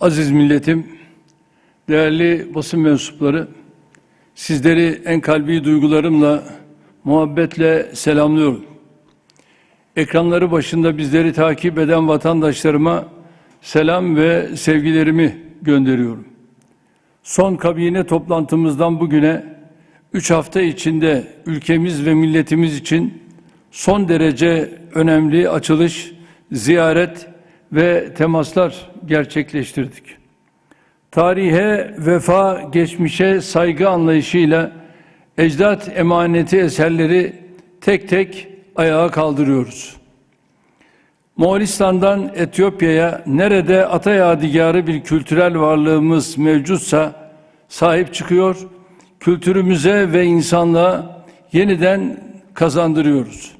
Aziz milletim, değerli basın mensupları, sizleri en kalbi duygularımla, muhabbetle selamlıyorum. Ekranları başında bizleri takip eden vatandaşlarıma selam ve sevgilerimi gönderiyorum. Son kabine toplantımızdan bugüne üç hafta içinde ülkemiz ve milletimiz için son derece önemli açılış, ziyaret ve temaslar gerçekleştirdik. Tarihe vefa, geçmişe saygı anlayışıyla ecdat emaneti eserleri tek tek ayağa kaldırıyoruz. Moğolistan'dan Etiyopya'ya nerede ata yadigarı bir kültürel varlığımız mevcutsa sahip çıkıyor, kültürümüze ve insanlığa yeniden kazandırıyoruz.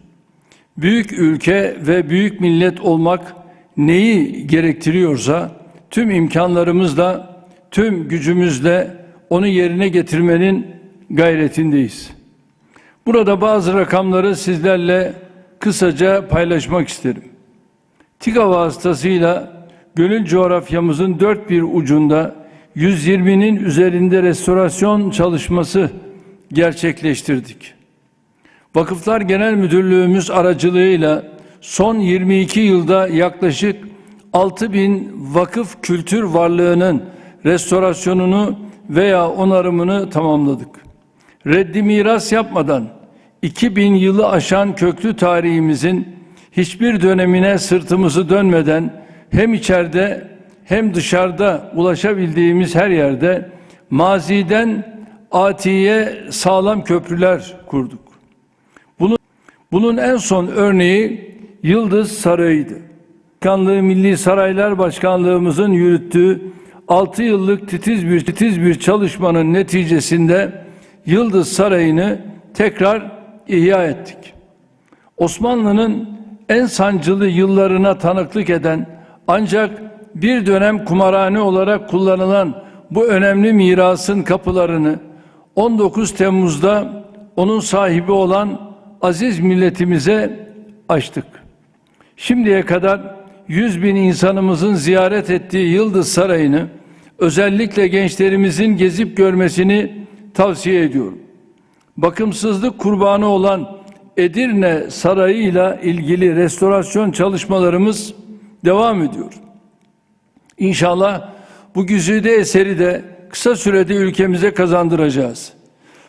Büyük ülke ve büyük millet olmak neyi gerektiriyorsa tüm imkanlarımızla, tüm gücümüzle onu yerine getirmenin gayretindeyiz. Burada bazı rakamları sizlerle kısaca paylaşmak isterim. TİGA vasıtasıyla gönül coğrafyamızın dört bir ucunda 120'nin üzerinde restorasyon çalışması gerçekleştirdik. Vakıflar Genel Müdürlüğümüz aracılığıyla son 22 yılda yaklaşık 6 bin vakıf kültür varlığının restorasyonunu veya onarımını tamamladık. Reddi miras yapmadan 2000 yılı aşan köklü tarihimizin hiçbir dönemine sırtımızı dönmeden hem içeride hem dışarıda ulaşabildiğimiz her yerde maziden atiye sağlam köprüler kurduk. Bunun, bunun en son örneği Yıldız Sarayı'ydı. Başkanlığı Milli Saraylar Başkanlığımızın yürüttüğü 6 yıllık titiz bir titiz bir çalışmanın neticesinde Yıldız Sarayı'nı tekrar ihya ettik. Osmanlı'nın en sancılı yıllarına tanıklık eden ancak bir dönem kumarhane olarak kullanılan bu önemli mirasın kapılarını 19 Temmuz'da onun sahibi olan aziz milletimize açtık. Şimdiye kadar 100 bin insanımızın ziyaret ettiği Yıldız Sarayı'nı özellikle gençlerimizin gezip görmesini tavsiye ediyorum. Bakımsızlık kurbanı olan Edirne Sarayı ile ilgili restorasyon çalışmalarımız devam ediyor. İnşallah bu güzide eseri de kısa sürede ülkemize kazandıracağız.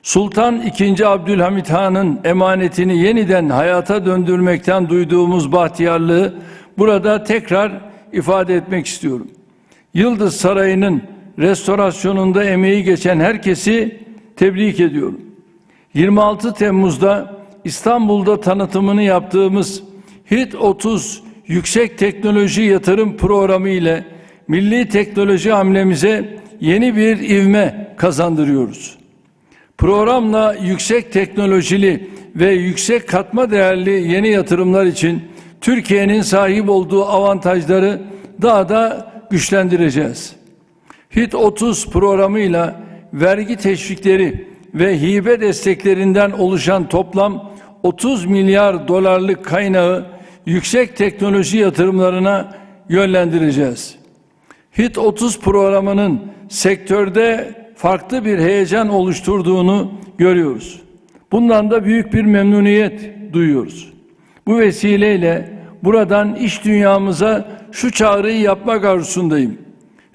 Sultan II. Abdülhamit Han'ın emanetini yeniden hayata döndürmekten duyduğumuz bahtiyarlığı burada tekrar ifade etmek istiyorum. Yıldız Sarayı'nın restorasyonunda emeği geçen herkesi tebrik ediyorum. 26 Temmuz'da İstanbul'da tanıtımını yaptığımız HIT 30 Yüksek Teknoloji Yatırım Programı ile milli teknoloji hamlemize yeni bir ivme kazandırıyoruz. Programla yüksek teknolojili ve yüksek katma değerli yeni yatırımlar için Türkiye'nin sahip olduğu avantajları daha da güçlendireceğiz. HIT 30 programıyla vergi teşvikleri ve hibe desteklerinden oluşan toplam 30 milyar dolarlık kaynağı yüksek teknoloji yatırımlarına yönlendireceğiz. HIT 30 programının sektörde farklı bir heyecan oluşturduğunu görüyoruz. Bundan da büyük bir memnuniyet duyuyoruz. Bu vesileyle buradan iş dünyamıza şu çağrıyı yapmak arzusundayım.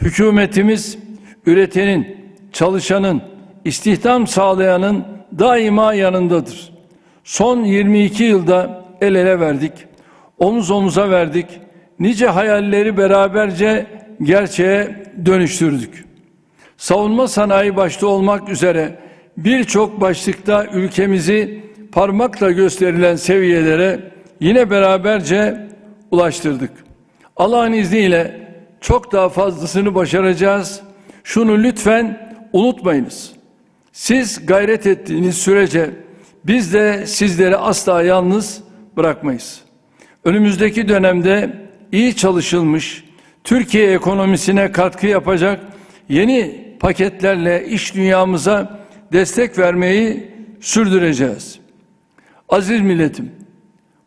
Hükümetimiz üretenin, çalışanın, istihdam sağlayanın daima yanındadır. Son 22 yılda el ele verdik, omuz omuza verdik, nice hayalleri beraberce gerçeğe dönüştürdük. Savunma sanayi başta olmak üzere birçok başlıkta ülkemizi parmakla gösterilen seviyelere yine beraberce ulaştırdık. Allah'ın izniyle çok daha fazlasını başaracağız. Şunu lütfen unutmayınız. Siz gayret ettiğiniz sürece biz de sizleri asla yalnız bırakmayız. Önümüzdeki dönemde iyi çalışılmış, Türkiye ekonomisine katkı yapacak yeni paketlerle iş dünyamıza destek vermeyi sürdüreceğiz. Aziz milletim,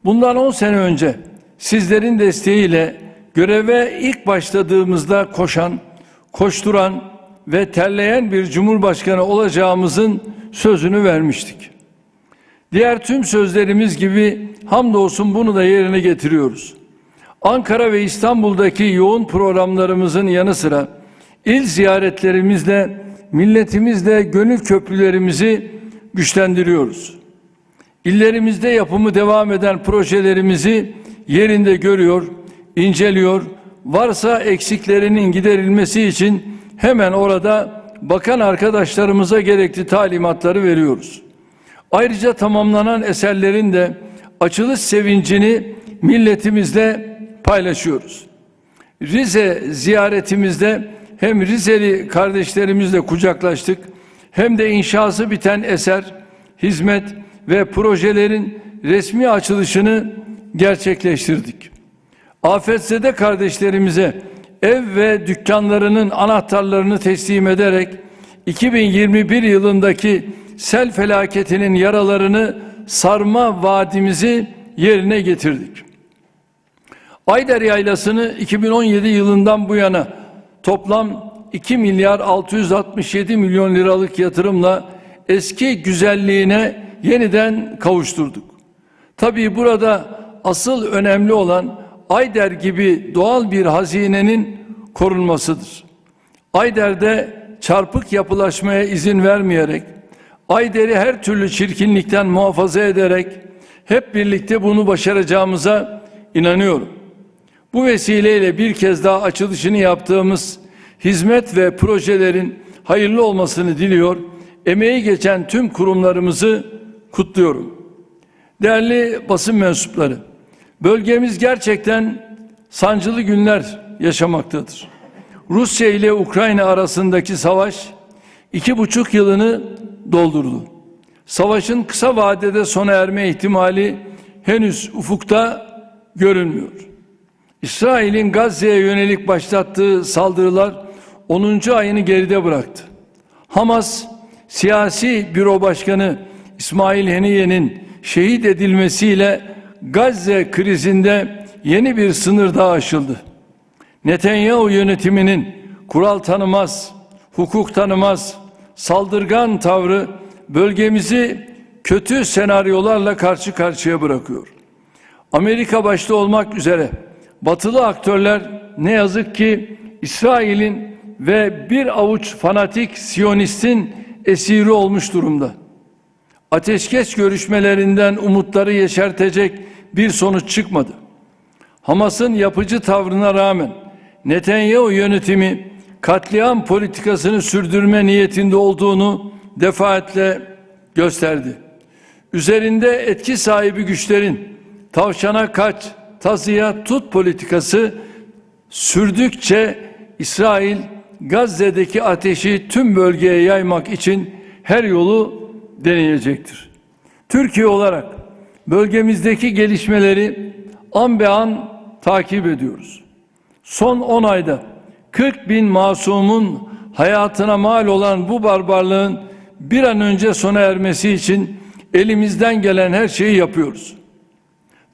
bundan 10 sene önce sizlerin desteğiyle göreve ilk başladığımızda koşan koşturan ve terleyen bir cumhurbaşkanı olacağımızın sözünü vermiştik. Diğer tüm sözlerimiz gibi hamdolsun bunu da yerine getiriyoruz. Ankara ve İstanbul'daki yoğun programlarımızın yanı sıra il ziyaretlerimizle milletimizle gönül köprülerimizi güçlendiriyoruz. İllerimizde yapımı devam eden projelerimizi yerinde görüyor, inceliyor, varsa eksiklerinin giderilmesi için hemen orada bakan arkadaşlarımıza gerekli talimatları veriyoruz. Ayrıca tamamlanan eserlerin de açılış sevincini milletimizle paylaşıyoruz. Rize ziyaretimizde hem Rizeli kardeşlerimizle kucaklaştık hem de inşası biten eser, hizmet ve projelerin resmi açılışını gerçekleştirdik. Afetzede kardeşlerimize ev ve dükkanlarının anahtarlarını teslim ederek 2021 yılındaki sel felaketinin yaralarını sarma vaadimizi yerine getirdik. Ayder Yaylası'nı 2017 yılından bu yana toplam 2 milyar 667 milyon liralık yatırımla eski güzelliğine yeniden kavuşturduk. Tabii burada asıl önemli olan Ayder gibi doğal bir hazinenin korunmasıdır. Ayder'de çarpık yapılaşmaya izin vermeyerek, Ayder'i her türlü çirkinlikten muhafaza ederek hep birlikte bunu başaracağımıza inanıyorum. Bu vesileyle bir kez daha açılışını yaptığımız hizmet ve projelerin hayırlı olmasını diliyor. Emeği geçen tüm kurumlarımızı kutluyorum. Değerli basın mensupları, bölgemiz gerçekten sancılı günler yaşamaktadır. Rusya ile Ukrayna arasındaki savaş iki buçuk yılını doldurdu. Savaşın kısa vadede sona erme ihtimali henüz ufukta görünmüyor. İsrail'in Gazze'ye yönelik başlattığı saldırılar 10. ayını geride bıraktı. Hamas siyasi büro başkanı İsmail Heniye'nin şehit edilmesiyle Gazze krizinde yeni bir sınır daha aşıldı. Netanyahu yönetiminin kural tanımaz, hukuk tanımaz, saldırgan tavrı bölgemizi kötü senaryolarla karşı karşıya bırakıyor. Amerika başta olmak üzere batılı aktörler ne yazık ki İsrail'in ve bir avuç fanatik Siyonistin esiri olmuş durumda. Ateşkes görüşmelerinden umutları yeşertecek bir sonuç çıkmadı. Hamas'ın yapıcı tavrına rağmen Netanyahu yönetimi katliam politikasını sürdürme niyetinde olduğunu defaatle gösterdi. Üzerinde etki sahibi güçlerin tavşana kaç, tazıya tut politikası sürdükçe İsrail Gazze'deki ateşi tüm bölgeye yaymak için her yolu deneyecektir. Türkiye olarak bölgemizdeki gelişmeleri an be an takip ediyoruz. Son 10 ayda 40 bin masumun hayatına mal olan bu barbarlığın bir an önce sona ermesi için elimizden gelen her şeyi yapıyoruz.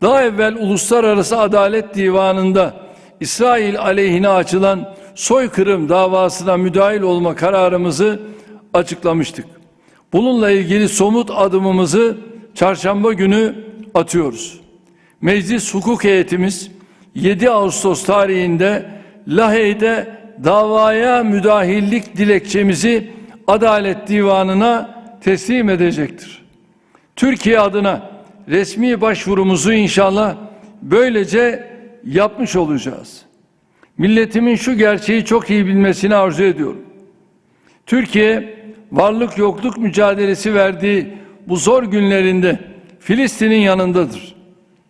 Daha evvel Uluslararası Adalet Divanı'nda İsrail aleyhine açılan soykırım davasına müdahil olma kararımızı açıklamıştık. Bununla ilgili somut adımımızı çarşamba günü atıyoruz. Meclis hukuk heyetimiz 7 Ağustos tarihinde Lahey'de davaya müdahillik dilekçemizi Adalet Divanı'na teslim edecektir. Türkiye adına resmi başvurumuzu inşallah böylece yapmış olacağız. Milletimin şu gerçeği çok iyi bilmesini arzu ediyorum. Türkiye varlık yokluk mücadelesi verdiği bu zor günlerinde Filistin'in yanındadır.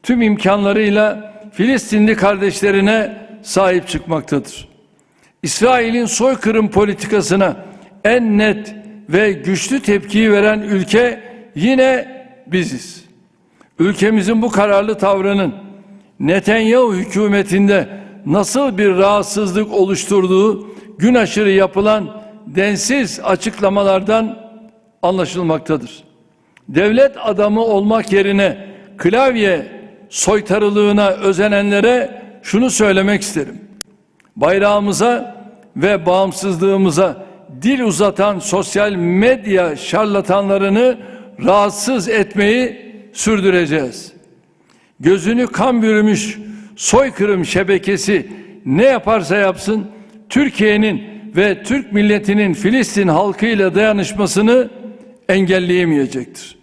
Tüm imkanlarıyla Filistinli kardeşlerine sahip çıkmaktadır. İsrail'in soykırım politikasına en net ve güçlü tepkiyi veren ülke yine biziz. Ülkemizin bu kararlı tavrının Netanyahu hükümetinde nasıl bir rahatsızlık oluşturduğu gün aşırı yapılan densiz açıklamalardan anlaşılmaktadır. Devlet adamı olmak yerine klavye soytarılığına özenenlere şunu söylemek isterim. Bayrağımıza ve bağımsızlığımıza dil uzatan sosyal medya şarlatanlarını rahatsız etmeyi sürdüreceğiz. Gözünü kan bürümüş soykırım şebekesi ne yaparsa yapsın Türkiye'nin ve Türk milletinin Filistin halkıyla dayanışmasını engelleyemeyecektir.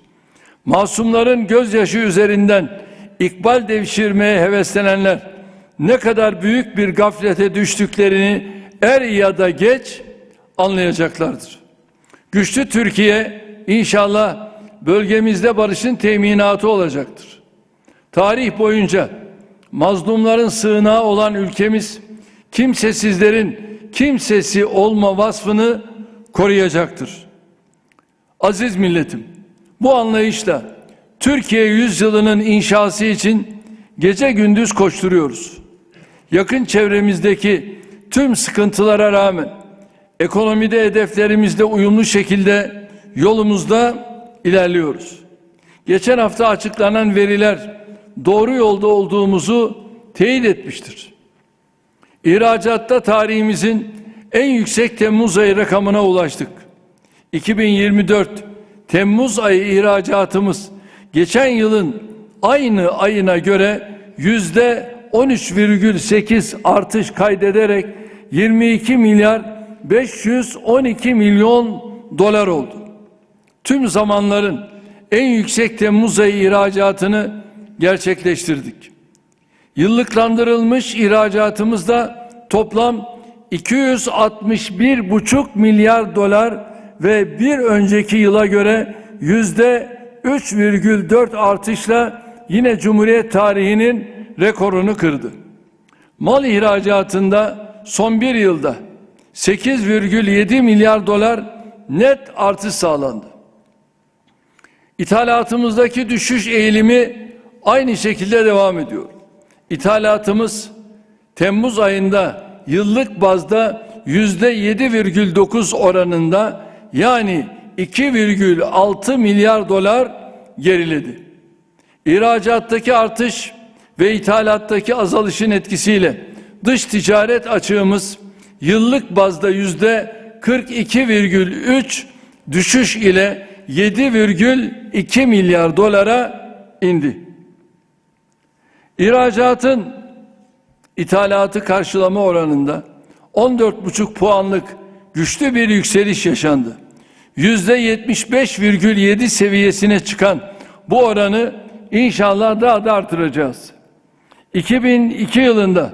Masumların gözyaşı üzerinden ikbal devşirmeye heveslenenler ne kadar büyük bir gaflete düştüklerini er ya da geç anlayacaklardır. Güçlü Türkiye inşallah bölgemizde barışın teminatı olacaktır. Tarih boyunca mazlumların sığınağı olan ülkemiz kimsesizlerin kimsesi olma vasfını koruyacaktır. Aziz milletim, bu anlayışla Türkiye yüzyılının inşası için gece gündüz koşturuyoruz. Yakın çevremizdeki tüm sıkıntılara rağmen ekonomide hedeflerimizle uyumlu şekilde yolumuzda ilerliyoruz. Geçen hafta açıklanan veriler doğru yolda olduğumuzu teyit etmiştir. İhracatta tarihimizin en yüksek Temmuz ayı rakamına ulaştık. 2024 Temmuz ayı ihracatımız geçen yılın aynı ayına göre yüzde 13,8 artış kaydederek 22 milyar 512 milyon dolar oldu. Tüm zamanların en yüksek Temmuz ayı ihracatını gerçekleştirdik. Yıllıklandırılmış ihracatımız da toplam 261,5 milyar dolar ve bir önceki yıla göre yüzde 3,4 artışla yine Cumhuriyet tarihinin rekorunu kırdı. Mal ihracatında son bir yılda 8,7 milyar dolar net artış sağlandı. İthalatımızdaki düşüş eğilimi aynı şekilde devam ediyor. İthalatımız Temmuz ayında yıllık bazda yüzde 7,9 oranında yani 2,6 milyar dolar geriledi. İhracattaki artış ve ithalattaki azalışın etkisiyle dış ticaret açığımız yıllık bazda yüzde 42,3 düşüş ile 7,2 milyar dolara indi. İhracatın ithalatı karşılama oranında 14,5 puanlık güçlü bir yükseliş yaşandı. Yüzde 75,7 seviyesine çıkan bu oranı inşallah daha da artıracağız. 2002 yılında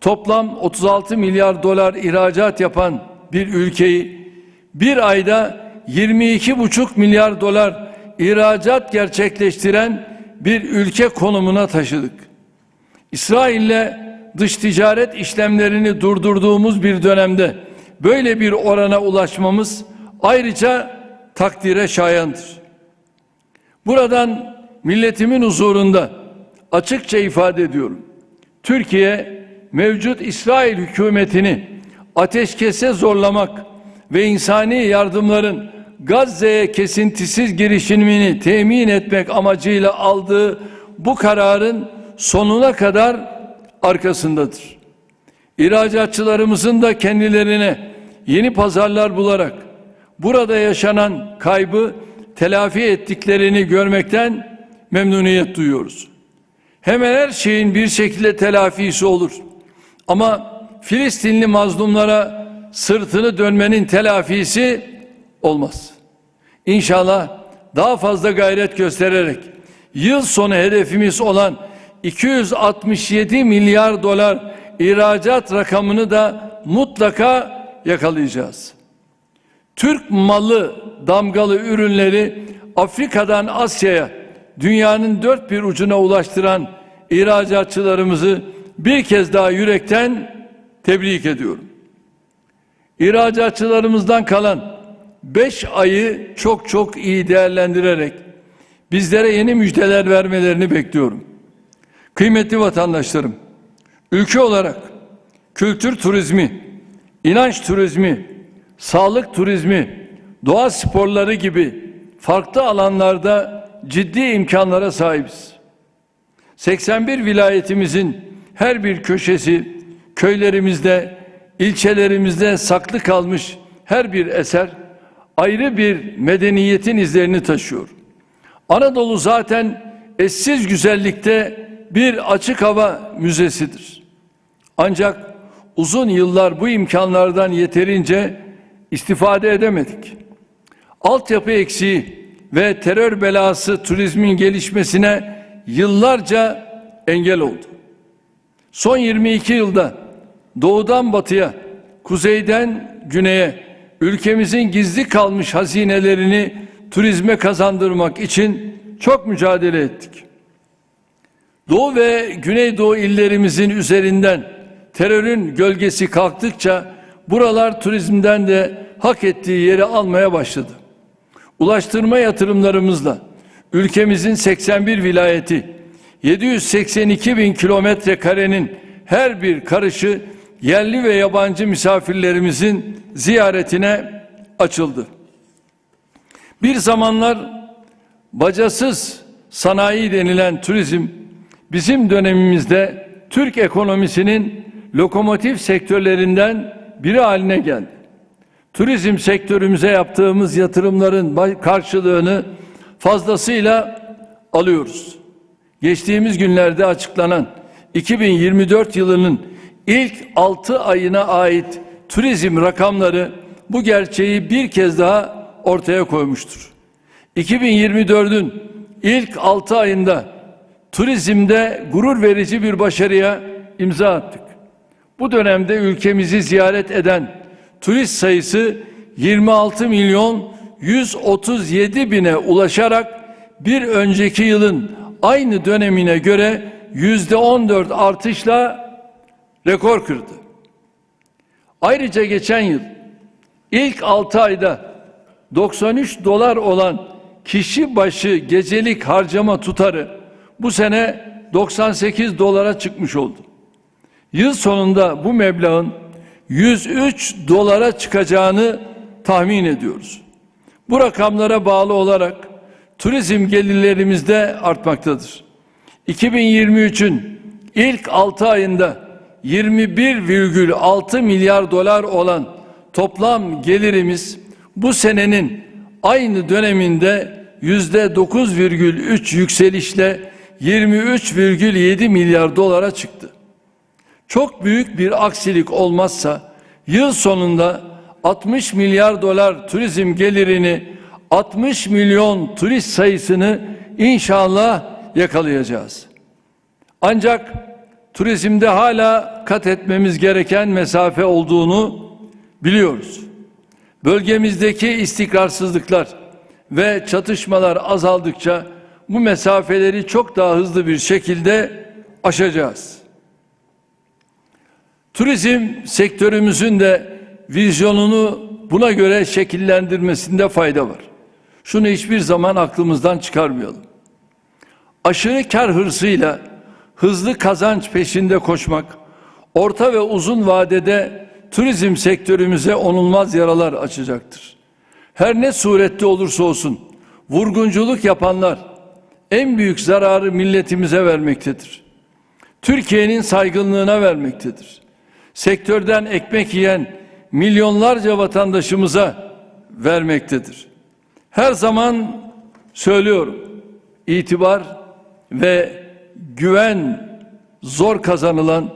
toplam 36 milyar dolar ihracat yapan bir ülkeyi bir ayda 22,5 milyar dolar ihracat gerçekleştiren bir ülke konumuna taşıdık. İsrail'le dış ticaret işlemlerini durdurduğumuz bir dönemde böyle bir orana ulaşmamız ayrıca takdire şayandır. Buradan milletimin huzurunda açıkça ifade ediyorum. Türkiye mevcut İsrail hükümetini ateşkese zorlamak ve insani yardımların Gazze'ye kesintisiz girişimini temin etmek amacıyla aldığı bu kararın sonuna kadar arkasındadır. İhracatçılarımızın da kendilerine yeni pazarlar bularak burada yaşanan kaybı telafi ettiklerini görmekten memnuniyet duyuyoruz. Hemen her şeyin bir şekilde telafisi olur. Ama Filistinli mazlumlara sırtını dönmenin telafisi olmaz. İnşallah daha fazla gayret göstererek yıl sonu hedefimiz olan 267 milyar dolar ihracat rakamını da mutlaka yakalayacağız. Türk malı damgalı ürünleri Afrika'dan Asya'ya dünyanın dört bir ucuna ulaştıran ihracatçılarımızı bir kez daha yürekten tebrik ediyorum. İhracatçılarımızdan kalan beş ayı çok çok iyi değerlendirerek bizlere yeni müjdeler vermelerini bekliyorum. Kıymetli vatandaşlarım, ülke olarak kültür turizmi, inanç turizmi, sağlık turizmi, doğa sporları gibi farklı alanlarda ciddi imkanlara sahibiz. 81 vilayetimizin her bir köşesi köylerimizde ilçelerimizde saklı kalmış her bir eser ayrı bir medeniyetin izlerini taşıyor. Anadolu zaten eşsiz güzellikte bir açık hava müzesidir. Ancak uzun yıllar bu imkanlardan yeterince istifade edemedik. Altyapı eksiği ve terör belası turizmin gelişmesine yıllarca engel oldu. Son 22 yılda doğudan batıya, kuzeyden güneye ülkemizin gizli kalmış hazinelerini turizme kazandırmak için çok mücadele ettik. Doğu ve Güneydoğu illerimizin üzerinden terörün gölgesi kalktıkça buralar turizmden de hak ettiği yeri almaya başladı. Ulaştırma yatırımlarımızla ülkemizin 81 vilayeti 782 bin kilometre karenin her bir karışı yerli ve yabancı misafirlerimizin ziyaretine açıldı. Bir zamanlar bacasız sanayi denilen turizm bizim dönemimizde Türk ekonomisinin lokomotif sektörlerinden biri haline geldi. Turizm sektörümüze yaptığımız yatırımların karşılığını fazlasıyla alıyoruz. Geçtiğimiz günlerde açıklanan 2024 yılının ilk 6 ayına ait turizm rakamları bu gerçeği bir kez daha ortaya koymuştur. 2024'ün ilk 6 ayında turizmde gurur verici bir başarıya imza attık. Bu dönemde ülkemizi ziyaret eden turist sayısı 26 milyon 137 bine ulaşarak bir önceki yılın aynı dönemine göre yüzde 14 artışla rekor kırdı. Ayrıca geçen yıl ilk 6 ayda 93 dolar olan kişi başı gecelik harcama tutarı bu sene 98 dolara çıkmış oldu. Yıl sonunda bu meblağın 103 dolara çıkacağını tahmin ediyoruz. Bu rakamlara bağlı olarak turizm gelirlerimiz de artmaktadır. 2023'ün ilk 6 ayında 21,6 milyar dolar olan toplam gelirimiz bu senenin aynı döneminde yüzde 9,3 yükselişle 23,7 milyar dolara çıktı. Çok büyük bir aksilik olmazsa yıl sonunda 60 milyar dolar turizm gelirini 60 milyon turist sayısını inşallah yakalayacağız. Ancak turizmde hala kat etmemiz gereken mesafe olduğunu biliyoruz. Bölgemizdeki istikrarsızlıklar ve çatışmalar azaldıkça bu mesafeleri çok daha hızlı bir şekilde aşacağız. Turizm sektörümüzün de vizyonunu buna göre şekillendirmesinde fayda var. Şunu hiçbir zaman aklımızdan çıkarmayalım. Aşırı kar hırsıyla hızlı kazanç peşinde koşmak, orta ve uzun vadede turizm sektörümüze onulmaz yaralar açacaktır. Her ne surette olursa olsun vurgunculuk yapanlar en büyük zararı milletimize vermektedir. Türkiye'nin saygınlığına vermektedir. Sektörden ekmek yiyen milyonlarca vatandaşımıza vermektedir. Her zaman söylüyorum. itibar ve güven zor kazanılan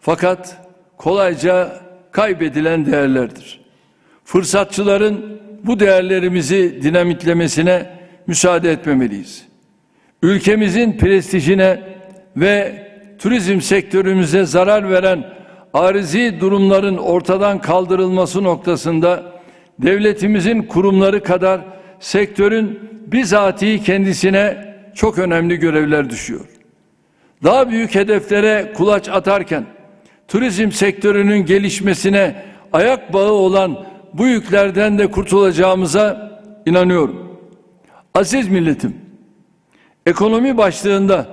fakat kolayca kaybedilen değerlerdir. Fırsatçıların bu değerlerimizi dinamitlemesine müsaade etmemeliyiz. Ülkemizin prestijine ve turizm sektörümüze zarar veren arizi durumların ortadan kaldırılması noktasında devletimizin kurumları kadar sektörün bizatihi kendisine çok önemli görevler düşüyor. Daha büyük hedeflere kulaç atarken turizm sektörünün gelişmesine ayak bağı olan bu yüklerden de kurtulacağımıza inanıyorum. Aziz milletim, ekonomi başlığında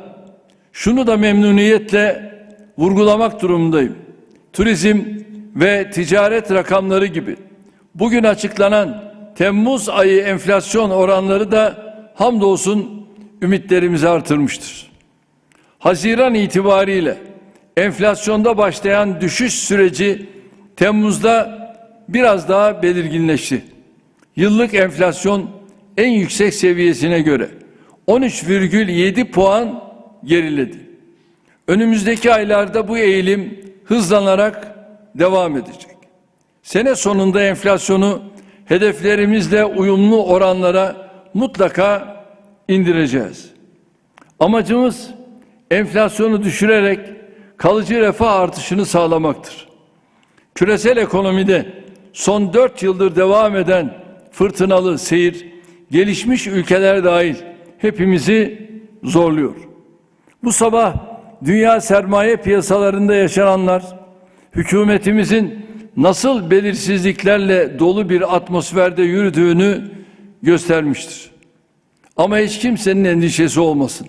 şunu da memnuniyetle vurgulamak durumundayım. Turizm ve ticaret rakamları gibi bugün açıklanan Temmuz ayı enflasyon oranları da hamdolsun ümitlerimizi artırmıştır. Haziran itibariyle enflasyonda başlayan düşüş süreci Temmuz'da biraz daha belirginleşti. Yıllık enflasyon en yüksek seviyesine göre 13,7 puan geriledi. Önümüzdeki aylarda bu eğilim hızlanarak devam edecek. Sene sonunda enflasyonu hedeflerimizle uyumlu oranlara mutlaka indireceğiz. Amacımız enflasyonu düşürerek kalıcı refah artışını sağlamaktır. Küresel ekonomide son dört yıldır devam eden fırtınalı seyir gelişmiş ülkeler dahil hepimizi zorluyor. Bu sabah dünya sermaye piyasalarında yaşananlar hükümetimizin nasıl belirsizliklerle dolu bir atmosferde yürüdüğünü göstermiştir. Ama hiç kimsenin endişesi olmasın.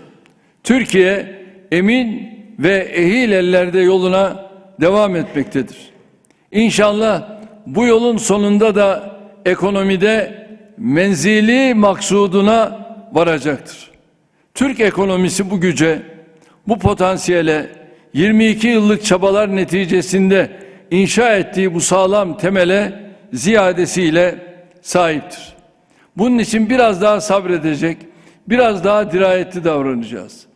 Türkiye emin ve ehil ellerde yoluna devam etmektedir. İnşallah bu yolun sonunda da ekonomide menzili maksuduna varacaktır. Türk ekonomisi bu güce, bu potansiyele 22 yıllık çabalar neticesinde inşa ettiği bu sağlam temele ziyadesiyle sahiptir. Bunun için biraz daha sabredecek, biraz daha dirayetli davranacağız.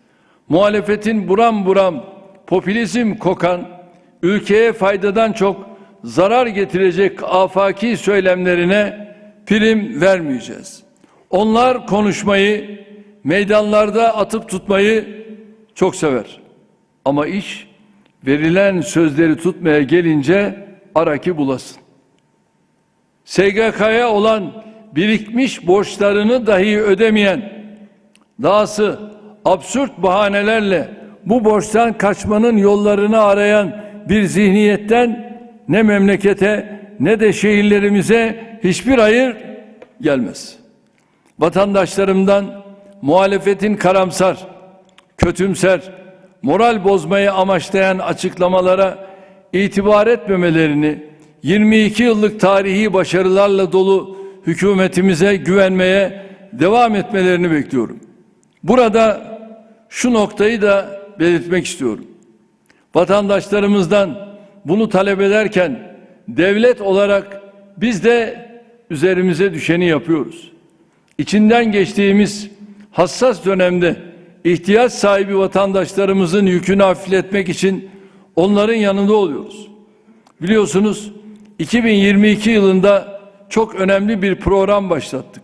Muhalefetin buram buram popülizm kokan, ülkeye faydadan çok zarar getirecek afaki söylemlerine prim vermeyeceğiz. Onlar konuşmayı, meydanlarda atıp tutmayı çok sever. Ama iş verilen sözleri tutmaya gelince araki bulasın. SGK'ya olan birikmiş borçlarını dahi ödemeyen, dahası absürt bahanelerle bu borçtan kaçmanın yollarını arayan bir zihniyetten ne memlekete ne de şehirlerimize hiçbir hayır gelmez. Vatandaşlarımdan muhalefetin karamsar, kötümser, moral bozmayı amaçlayan açıklamalara itibar etmemelerini 22 yıllık tarihi başarılarla dolu hükümetimize güvenmeye devam etmelerini bekliyorum. Burada şu noktayı da belirtmek istiyorum. Vatandaşlarımızdan bunu talep ederken devlet olarak biz de üzerimize düşeni yapıyoruz. İçinden geçtiğimiz hassas dönemde ihtiyaç sahibi vatandaşlarımızın yükünü hafifletmek için onların yanında oluyoruz. Biliyorsunuz 2022 yılında çok önemli bir program başlattık.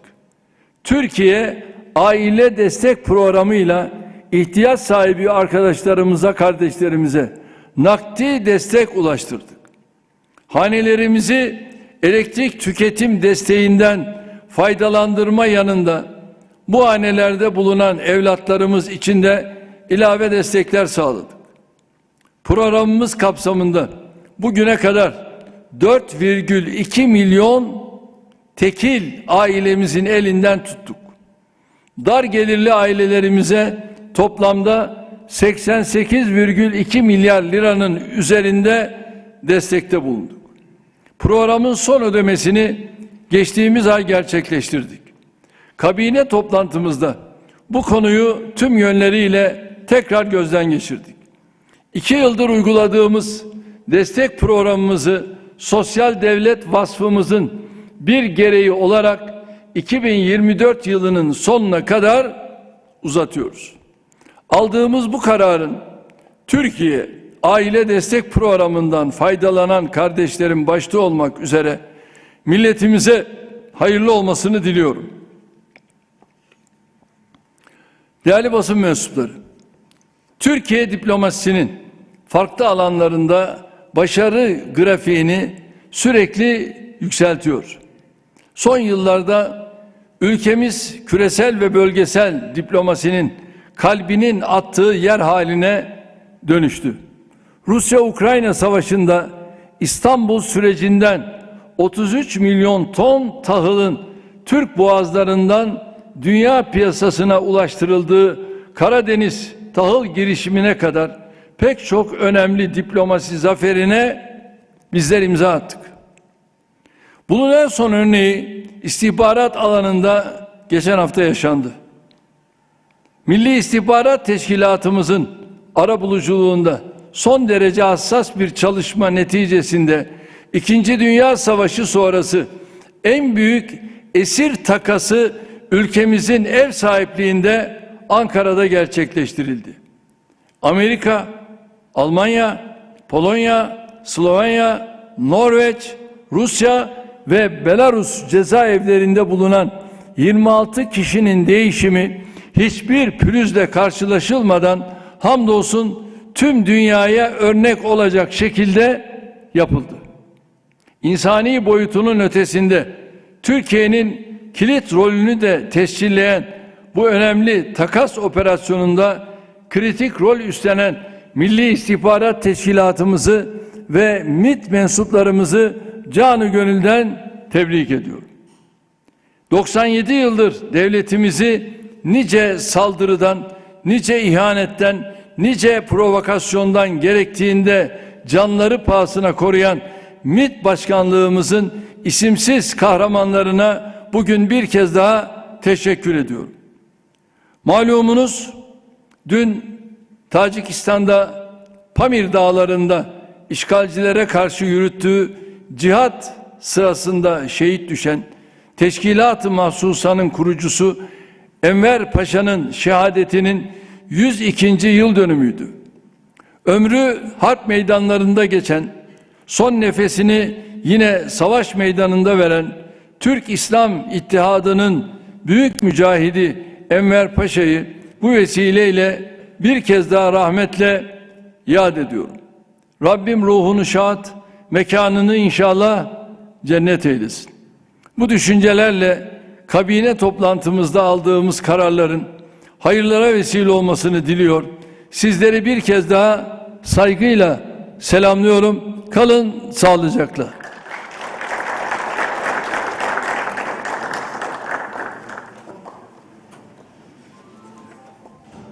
Türkiye aile destek programıyla ihtiyaç sahibi arkadaşlarımıza, kardeşlerimize nakdi destek ulaştırdık. Hanelerimizi elektrik tüketim desteğinden faydalandırma yanında bu hanelerde bulunan evlatlarımız için de ilave destekler sağladık. Programımız kapsamında bugüne kadar 4,2 milyon tekil ailemizin elinden tuttuk. Dar gelirli ailelerimize toplamda 88,2 milyar liranın üzerinde destekte bulunduk. Programın son ödemesini geçtiğimiz ay gerçekleştirdik. Kabine toplantımızda bu konuyu tüm yönleriyle tekrar gözden geçirdik. İki yıldır uyguladığımız destek programımızı sosyal devlet vasfımızın bir gereği olarak 2024 yılının sonuna kadar uzatıyoruz. Aldığımız bu kararın Türkiye aile destek programından faydalanan kardeşlerim başta olmak üzere milletimize hayırlı olmasını diliyorum. Değerli basın mensupları, Türkiye diplomasisinin farklı alanlarında başarı grafiğini sürekli yükseltiyor. Son yıllarda ülkemiz küresel ve bölgesel diplomasinin kalbinin attığı yer haline dönüştü. Rusya-Ukrayna savaşında İstanbul sürecinden 33 milyon ton tahılın Türk boğazlarından dünya piyasasına ulaştırıldığı Karadeniz tahıl girişimine kadar pek çok önemli diplomasi zaferine bizler imza attık. Bunun en son örneği istihbarat alanında geçen hafta yaşandı. Milli İstihbarat Teşkilatımızın ara buluculuğunda son derece hassas bir çalışma neticesinde İkinci Dünya Savaşı sonrası en büyük esir takası ülkemizin ev sahipliğinde Ankara'da gerçekleştirildi. Amerika, Almanya, Polonya, Slovenya, Norveç, Rusya ve Belarus cezaevlerinde bulunan 26 kişinin değişimi hiçbir pürüzle karşılaşılmadan hamdolsun tüm dünyaya örnek olacak şekilde yapıldı. İnsani boyutunun ötesinde Türkiye'nin kilit rolünü de tescilleyen bu önemli takas operasyonunda kritik rol üstlenen Milli İstihbarat Teşkilatımızı ve MİT mensuplarımızı canı gönülden tebrik ediyorum. 97 yıldır devletimizi nice saldırıdan, nice ihanetten, nice provokasyondan gerektiğinde canları pahasına koruyan MİT başkanlığımızın isimsiz kahramanlarına bugün bir kez daha teşekkür ediyorum. Malumunuz dün Tacikistan'da Pamir dağlarında işgalcilere karşı yürüttüğü cihat sırasında şehit düşen Teşkilat-ı Mahsusa'nın kurucusu Enver Paşa'nın şehadetinin 102. yıl dönümüydü. Ömrü harp meydanlarında geçen, son nefesini yine savaş meydanında veren Türk İslam İttihadı'nın büyük mücahidi Enver Paşa'yı bu vesileyle bir kez daha rahmetle yad ediyorum. Rabbim ruhunu şad, mekanını inşallah cennet eylesin. Bu düşüncelerle kabine toplantımızda aldığımız kararların hayırlara vesile olmasını diliyor. Sizleri bir kez daha saygıyla selamlıyorum. Kalın sağlıcakla.